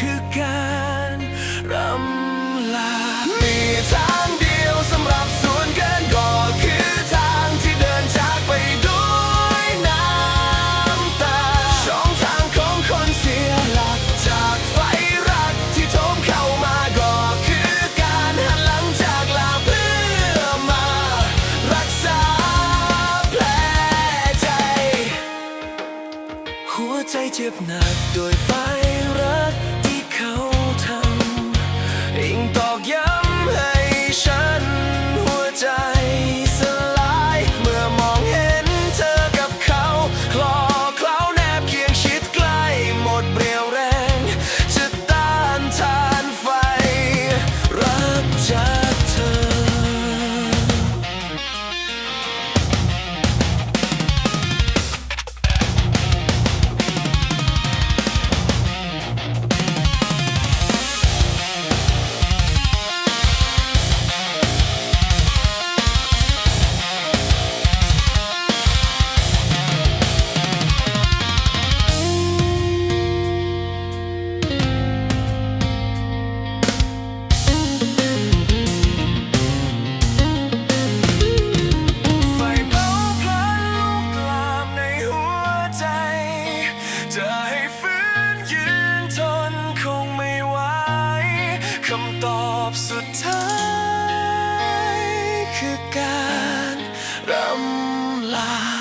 คือการรำลา มีทางเดียวสำหรับส่วนเกินก็คือทางที่เดินจากไปด้วยน้ำตา ช่องทางของคนเสียหลัก จากไฟรักที่โถมเข้ามาก็คือการหันหลังจากลาเพื่อมา รักษาแผลใจ หัวใจเจ็บหนักโดยฟ้า Ding. Ah.